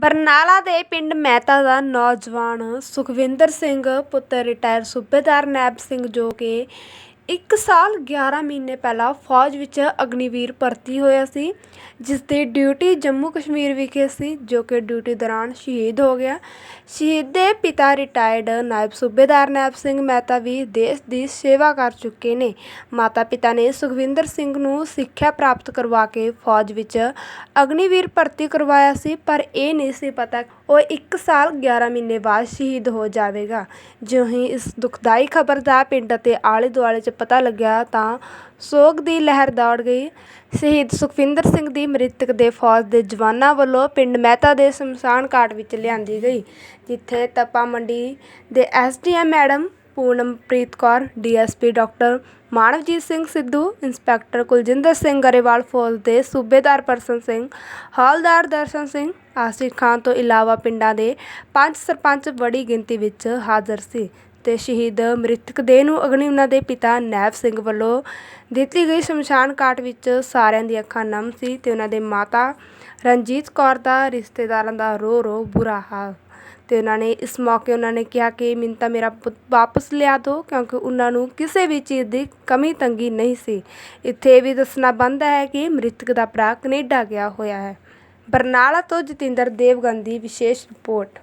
ਬਰਨਾਲਾ ਦੇ ਪਿੰਡ ਮਹਿਤਾ ਦਾ ਨੌਜਵਾਨ ਸੁਖਵਿੰਦਰ ਸਿੰਘ, ਪੁੱਤਰ ਰਿਟਾਇਰ ਸੂਬੇਦਾਰ ਨੈਬ ਸਿੰਘ ਜੋ ਕਿ ਇੱਕ ਸਾਲ 11 ਮਹੀਨੇ ਪਹਿਲਾਂ ਫੌਜ ਵਿੱਚ ਅਗਨੀਵੀਰ ਭਰਤੀ ਹੋਇਆ ਸੀ ਜਿਸ ਦੀ ਡਿਊਟੀ ਜੰਮੂ ਕਸ਼ਮੀਰ ਵਿਖੇ ਸੀ, ਜੋ ਕਿ ਡਿਊਟੀ ਦੌਰਾਨ ਸ਼ਹੀਦ ਹੋ ਗਿਆ। ਸ਼ਹੀਦ ਦੇ ਪਿਤਾ ਰਿਟਾਇਰਡ ਨਾਇਬ ਸੂਬੇਦਾਰ ਨਾਇਬ ਸਿੰਘ ਮਹਿਤਾ ਵੀ ਦੇਸ਼ ਦੀ ਸੇਵਾ ਕਰ ਚੁੱਕੇ ਨੇ। ਮਾਤਾ ਪਿਤਾ ਨੇ ਸੁਖਵਿੰਦਰ ਸਿੰਘ ਨੂੰ ਸਿੱਖਿਆ ਪ੍ਰਾਪਤ ਕਰਵਾ ਕੇ ਫੌਜ ਵਿੱਚ ਅਗਨੀਵੀਰ ਭਰਤੀ ਕਰਵਾਇਆ ਸੀ, ਪਰ ਇਹ ਨਹੀਂ ਸੀ ਪਤਾ ਉਹ 1 ਸਾਲ 11 ਮਹੀਨੇ ਬਾਅਦ ਸ਼ਹੀਦ ਹੋ ਜਾਵੇਗਾ। ਜਿਉਂ ਹੀ ਇਸ ਦੁਖਦਾਈ ਖਬਰ ਦਾ ਪਿੰਡ ਅਤੇ ਆਲੇ ਦੁਆਲੇ 'ਚ ਪਤਾ ਲੱਗਿਆ ਤਾਂ ਸੋਗ ਦੀ ਲਹਿਰ ਦੌੜ ਗਈ। ਸ਼ਹੀਦ ਸੁਖਵਿੰਦਰ ਸਿੰਘ ਦੀ ਮ੍ਰਿਤਕ ਦੇ ਫੌਜ ਦੇ ਜਵਾਨਾਂ ਵੱਲੋਂ ਪਿੰਡ ਮਹਿਤਾ ਦੇ ਸ਼ਮਸ਼ਾਨ ਘਾਟ ਵਿੱਚ ਲਿਆਂਦੀ ਗਈ, ਜਿੱਥੇ ਤਪਾ ਮੰਡੀ ਦੇ SDM madam Poonampreet Kaur DSP doctor Manavjeet Singh Sidhu, inspector Kuljinder Singh Grewal, ਫੌਜ ਦੇ ਸੂਬੇਦਾਰ ਪਰਸਨ ਸਿੰਘ, ਹੌਲਦਾਰ ਦਰਸ਼ਨ ਸਿੰਘ ਆਸਿਫ ਖਾਨ ਤੋਂ ਇਲਾਵਾ ਪਿੰਡਾਂ ਦੇ ਪੰਜ ਸਰਪੰਚ ਬੜੀ ਗਿਣਤੀ ਵਿੱਚ ਹਾਜ਼ਰ ਸੀ ਅਤੇ ਸ਼ਹੀਦ ਮ੍ਰਿਤਕ ਦੇਹ ਨੂੰ ਅਗਨੀ ਉਹਨਾਂ ਦੇ ਪਿਤਾ ਨੈਬ ਸਿੰਘ ਵੱਲੋਂ ਦਿੱਤੀ ਗਈ ਸ਼ਮਸ਼ਾਨ ਘਾਟ ਵਿੱਚ ਸਾਰਿਆਂ ਦੀਆਂ ਅੱਖਾਂ ਨਮ ਸੀ ਅਤੇ ਉਹਨਾਂ ਦੇ ਮਾਤਾ ਰਣਜੀਤ ਕੌਰ ਦਾ ਰਿਸ਼ਤੇਦਾਰਾਂ ਦਾ ਰੋ ਰੋ ਬੁਰਾ ਹਾਲ। ਅਤੇ ਉਹਨਾਂ ਨੇ ਇਸ ਮੌਕੇ ਉਹਨਾਂ ਨੇ ਕਿਹਾ ਕਿ ਮੈਨੂੰ ਤਾਂ ਮੇਰਾ ਪੁੱਤ ਵਾਪਸ ਲਿਆ ਦਿਓ ਕਿਉਂਕਿ ਉਹਨਾਂ ਨੂੰ ਕਿਸੇ ਵੀ ਚੀਜ਼ ਦੀ ਕਮੀ ਤੰਗੀ ਨਹੀਂ ਸੀ। ਇੱਥੇ ਇਹ ਵੀ ਦੱਸਣਾ ਬਣਦਾ ਹੈ ਕਿ ਮ੍ਰਿਤਕ ਦਾ ਭਰਾ ਕੈਨੇਡਾ ਗਿਆ ਹੋਇਆ ਹੈ। ਬਰਨਾਲਾ ਤੋਂ ਜਤਿੰਦਰ ਦੇਵਗਨ ਦੀ ਵਿਸ਼ੇਸ਼ ਰਿਪੋਰਟ।